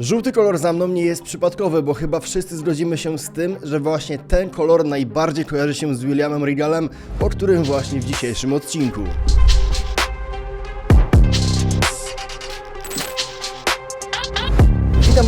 Żółty kolor za mną nie jest przypadkowy, bo chyba wszyscy zgodzimy się z tym, że właśnie ten kolor najbardziej kojarzy się z Williamem Regalem, o którym właśnie w dzisiejszym odcinku.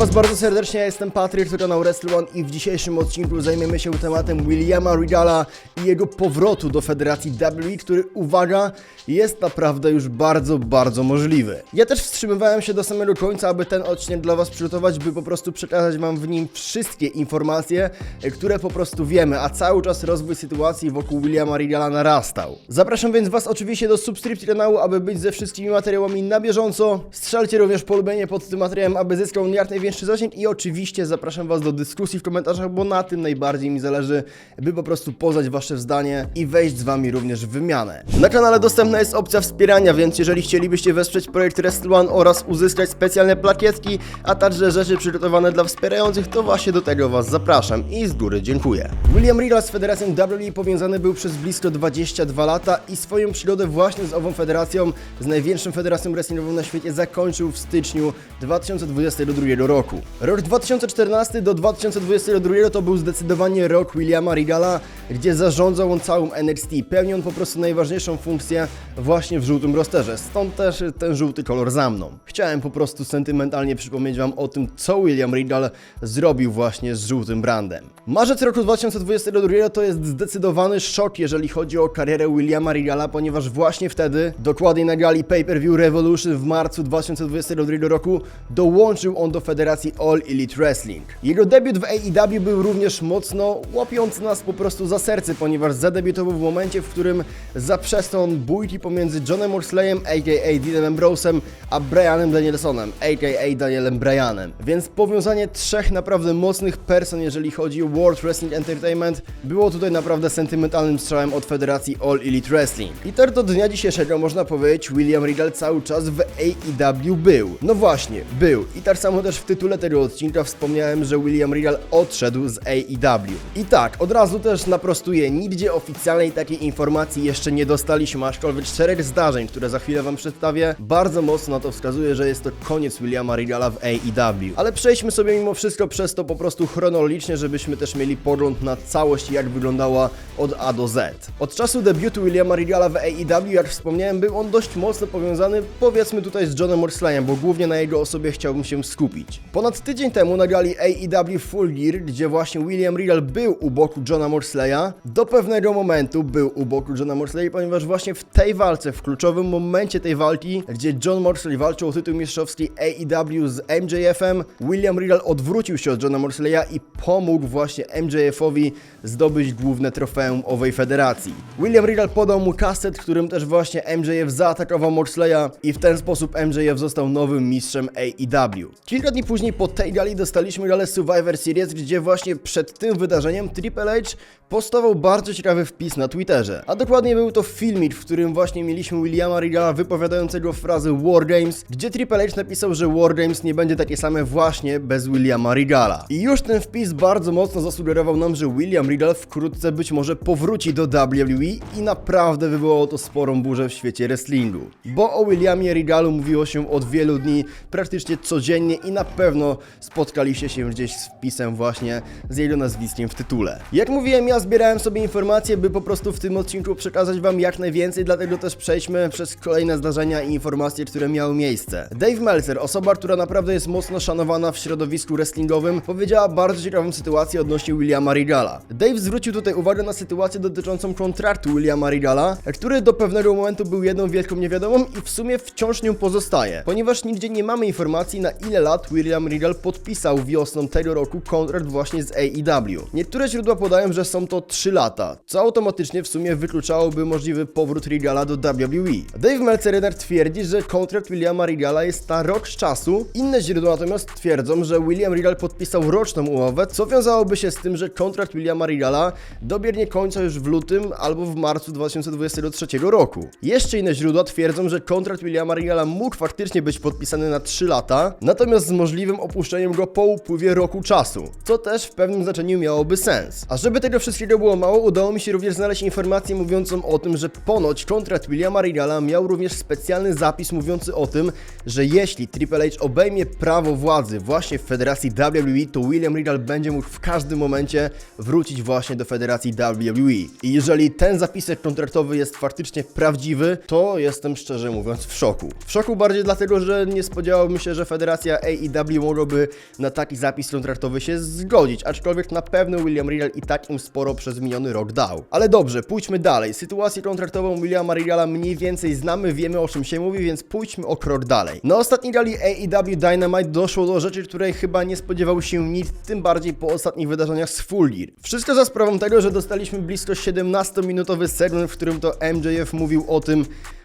Was bardzo serdecznie, ja jestem Patryk, to kanał Wrestle One i w dzisiejszym odcinku zajmiemy się tematem Williama Regala i jego powrotu do Federacji WWE, który, uwaga, jest naprawdę już bardzo, bardzo możliwy. Ja też wstrzymywałem się do samego końca, aby ten odcinek dla Was przygotować, by po prostu przekazać Wam w nim wszystkie informacje, które po prostu wiemy, a cały czas rozwój sytuacji wokół Williama Regala narastał. Zapraszam więc Was oczywiście do subskrypcji kanału, aby być ze wszystkimi materiałami na bieżąco. Strzelcie również polubienie pod tym materiałem, aby zyskał jak największy zasięg i oczywiście zapraszam Was do dyskusji w komentarzach, bo na tym najbardziej mi zależy, by po prostu poznać Wasze zdanie i wejść z Wami również w wymianę. Na kanale dostępna jest opcja wspierania, więc jeżeli chcielibyście wesprzeć projekt Wrestle One oraz uzyskać specjalne plakietki, a także rzeczy przygotowane dla wspierających, to właśnie do tego Was zapraszam i z góry dziękuję. William Regal z Federacją WWE powiązany był przez blisko 22 lata i swoją przygodę właśnie z ową federacją, z największą federacją wrestlingową na świecie zakończył w styczniu 2022 roku. Rok 2014 do 2022 to był zdecydowanie rok Williama Regala, gdzie zarządzał on całym NXT, pełniąc po prostu najważniejszą funkcję właśnie w żółtym rosterze, stąd też ten żółty kolor za mną. Chciałem po prostu sentymentalnie przypomnieć Wam o tym, co William Regal zrobił właśnie z żółtym brandem. Marzec roku 2022 to jest zdecydowany szok, jeżeli chodzi o karierę Williama Regala, ponieważ właśnie wtedy, dokładnie na gali Pay-Per-View Revolution w marcu 2022 roku, dołączył on do Federacji All Elite Wrestling. Jego debiut w AEW był również mocno łapiący nas po prostu za serce, ponieważ zadebiutował w momencie, w którym zaprzestał on bójki pomiędzy Johnem Morsleyem, a.k.a. Deanem Ambrosem, a Brianem Danielsonem, a.k.a. Danielem Bryanem. Więc powiązanie trzech naprawdę mocnych person, jeżeli chodzi o World Wrestling Entertainment, było tutaj naprawdę sentymentalnym strzałem od Federacji All Elite Wrestling. I tak do dnia dzisiejszego można powiedzieć, William Regal cały czas w AEW był. No właśnie, był. I tak samo też w tytule tego odcinka wspomniałem, że William Regal odszedł z AEW. I tak, od razu też naprostuję, nigdzie oficjalnej takiej informacji jeszcze nie dostaliśmy, aczkolwiek szereg zdarzeń, które za chwilę Wam przedstawię, bardzo mocno na to wskazuje, że jest to koniec Williama Regala w AEW. Ale przejdźmy sobie mimo wszystko przez to po prostu chronologicznie, żebyśmy też mieli pogląd na całość, jak wyglądała od A do Z. Od czasu debiutu Williama Regala w AEW, jak wspomniałem, był on dość mocno powiązany, powiedzmy tutaj z Johnem Morsleyem, bo głównie na jego osobie chciałbym się skupić. Ponad tydzień temu na gali AEW Full Gear, gdzie właśnie William Regal był u boku Johna Morsleya, do pewnego momentu był u boku Johna Morsley, ponieważ właśnie w tej walce, w kluczowym momencie tej walki, gdzie John Morsley walczył o tytuł mistrzowski AEW z MJF-em, William Regal odwrócił się od Johna Morsleya i pomógł właśnie MJF-owi zdobyć główne trofeum owej federacji. William Regal podał mu kaset, którym też właśnie MJF zaatakował Morsleya i w ten sposób MJF został nowym mistrzem AEW. Kilka dni później po tej gali dostaliśmy galę Survivor Series, gdzie właśnie przed tym wydarzeniem Triple H postował bardzo ciekawy wpis na Twitterze. A dokładnie był to filmik, w którym właśnie mieliśmy Williama Regala wypowiadającego frazę War Games, gdzie Triple H napisał, że War Games nie będzie takie same właśnie bez Williama Regala. I już ten wpis bardzo mocno zasugerował nam, że William Regal wkrótce być może powróci do WWE i naprawdę wywołało to sporą burzę w świecie wrestlingu. Bo o Williamie Regalu mówiło się od wielu dni, praktycznie codziennie i na pewno spotkaliście się gdzieś z wpisem właśnie z jego nazwiskiem w tytule. Jak mówiłem, ja zbierałem sobie informacje, by po prostu w tym odcinku przekazać wam jak najwięcej, dlatego też przejdźmy przez kolejne zdarzenia i informacje, które miały miejsce. Dave Meltzer, osoba, która naprawdę jest mocno szanowana w środowisku wrestlingowym, powiedziała bardzo ciekawą sytuację odnośnie Williama Regala. Dave zwrócił tutaj uwagę na sytuację dotyczącą kontraktu Williama Regala, który do pewnego momentu był jedną wielką niewiadomą i w sumie wciąż nią pozostaje, ponieważ nigdzie nie mamy informacji na ile lat William Regal podpisał wiosną tego roku kontrakt właśnie z AEW. Niektóre źródła podają, że są to 3 lata, co automatycznie w sumie wykluczałoby możliwy powrót Regala do WWE. Dave Meltzer jednak twierdzi, że kontrakt Williama Regala jest na rok z czasu, inne źródła natomiast twierdzą, że William Regal podpisał roczną umowę, co wiązałoby się z tym, że kontrakt Williama Regala dobiegnie końca już w lutym albo w marcu 2023 roku. Jeszcze inne źródła twierdzą, że kontrakt Williama Regala mógł faktycznie być podpisany na 3 lata, natomiast z możliwym opuszczeniem go po upływie roku czasu, co też w pewnym znaczeniu miałoby sens. A żeby tego wszystkiego było mało, udało mi się również znaleźć informację mówiącą o tym, że ponoć kontrakt Williama Regala miał również specjalny zapis mówiący o tym, że jeśli Triple H obejmie prawo władzy właśnie w federacji WWE, to William Regal będzie mógł w każdym momencie wrócić właśnie do federacji WWE. I jeżeli ten zapisek kontraktowy jest faktycznie prawdziwy, to jestem szczerze mówiąc w szoku. W szoku bardziej dlatego, że nie spodziewałbym się, że federacja AEW mogłaby na taki zapis kontraktowy się zgodzić, aczkolwiek na pewno William Regal i tak im sporo przez miniony rok dał. Ale dobrze, pójdźmy dalej. Sytuację kontraktową Williama Regala mniej więcej znamy, wiemy o czym się mówi, więc pójdźmy o krok dalej. Na ostatniej gali AEW Dynamite doszło do rzeczy, której chyba nie spodziewał się nikt, tym bardziej po ostatnich wydarzeniach z Full Gear. Wszystko za sprawą tego, że dostaliśmy blisko 17-minutowy segment, w którym to MJF mówił o tym,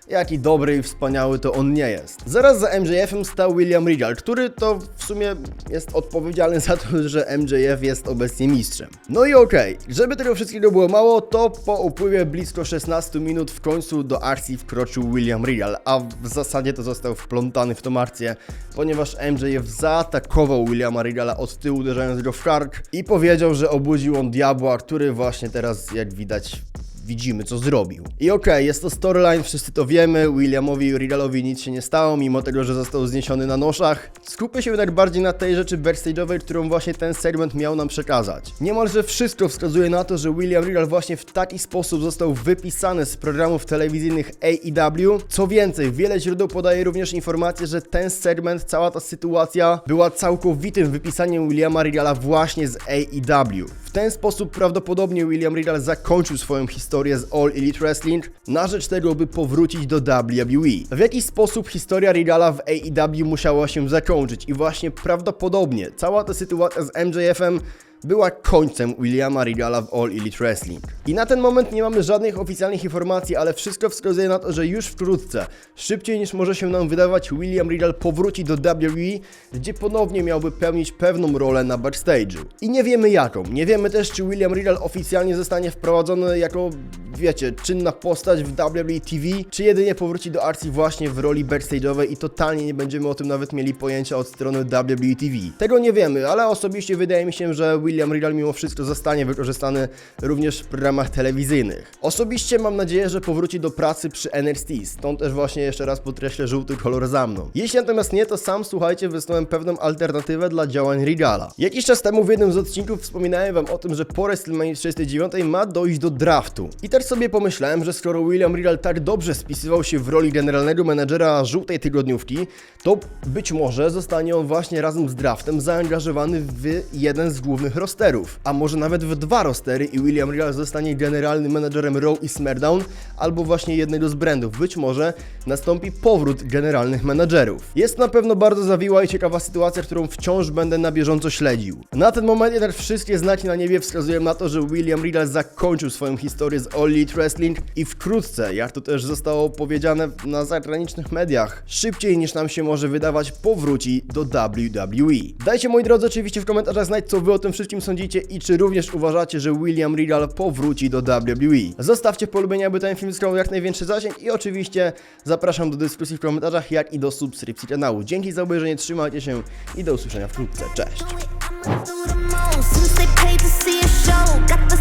jaki dobry i wspaniały to on nie jest. Zaraz za MJF-em stał William Regal, który to w sumie jest odpowiedzialny za to, że MJF jest obecnie mistrzem. No i okej, żeby tego wszystkiego było mało, to po upływie blisko 16 minut w końcu do akcji wkroczył William Regal, a w zasadzie to został wplątany w tą akcję, ponieważ MJF zaatakował Williama Regala od tyłu, uderzając go w kark i powiedział, że obudził on diabła, który właśnie teraz, jak widać, widzimy, co zrobił. I okej, jest to storyline, wszyscy to wiemy, Williamowi i Regalowi nic się nie stało, mimo tego, że został zniesiony na noszach. Skupię się jednak bardziej na tej rzeczy backstage'owej, którą właśnie ten segment miał nam przekazać. Niemalże wszystko wskazuje na to, że William Regal właśnie w taki sposób został wypisany z programów telewizyjnych AEW. Co więcej, wiele źródeł podaje również informację, że ten segment, cała ta sytuacja była całkowitym wypisaniem Williama Regala właśnie z AEW. W ten sposób prawdopodobnie William Regal zakończył swoją historię z All Elite Wrestling na rzecz tego, by powrócić do WWE. W jaki sposób historia Regala w AEW musiała się zakończyć i właśnie prawdopodobnie cała ta sytuacja z MJF-em była końcem Williama Regala w All Elite Wrestling. I na ten moment nie mamy żadnych oficjalnych informacji, ale wszystko wskazuje na to, że już wkrótce, szybciej niż może się nam wydawać, William Regal powróci do WWE, gdzie ponownie miałby pełnić pewną rolę na backstage'u. I nie wiemy jaką. Nie wiemy też, czy William Regal oficjalnie zostanie wprowadzony jako, wiecie, czynna postać w WWE TV, czy jedynie powróci do akcji właśnie w roli backstage'owej i totalnie nie będziemy o tym nawet mieli pojęcia od strony WWE TV. Tego nie wiemy, ale osobiście wydaje mi się, że William Regal mimo wszystko zostanie wykorzystany również w programach telewizyjnych. Osobiście mam nadzieję, że powróci do pracy przy NXT, stąd też właśnie jeszcze raz podkreślę żółty kolor za mną. Jeśli natomiast nie, to sam słuchajcie, wysnułem pewną alternatywę dla działań Regala. Jakiś czas temu w jednym z odcinków wspominałem wam o tym, że po WrestleMania 39 ma dojść do draftu. I też sobie pomyślałem, że skoro William Regal tak dobrze spisywał się w roli generalnego menedżera żółtej tygodniówki, to być może zostanie on właśnie razem z draftem zaangażowany w jeden z głównych rosterów, a może nawet w dwa rostery i William Regal zostanie generalnym menedżerem Raw i SmackDown, albo właśnie jednego z brandów. Być może nastąpi powrót generalnych menedżerów. Jest na pewno bardzo zawiła i ciekawa sytuacja, którą wciąż będę na bieżąco śledził. Na ten moment jednak wszystkie znaki na niebie wskazują na to, że William Regal zakończył swoją historię z All Elite Wrestling i wkrótce, jak to też zostało powiedziane na zagranicznych mediach, szybciej niż nam się może wydawać, powróci do WWE. Dajcie moi drodzy oczywiście w komentarzach znać, co wy o tym wszystkim sądzicie i czy również uważacie, że William Regal powróci do WWE. Zostawcie polubienia, aby ten film zyskał jak największy zasięg i oczywiście zapraszam do dyskusji w komentarzach, jak i do subskrypcji kanału. Dzięki za obejrzenie, trzymajcie się i do usłyszenia wkrótce. Cześć! Since they paid to see a show. Got the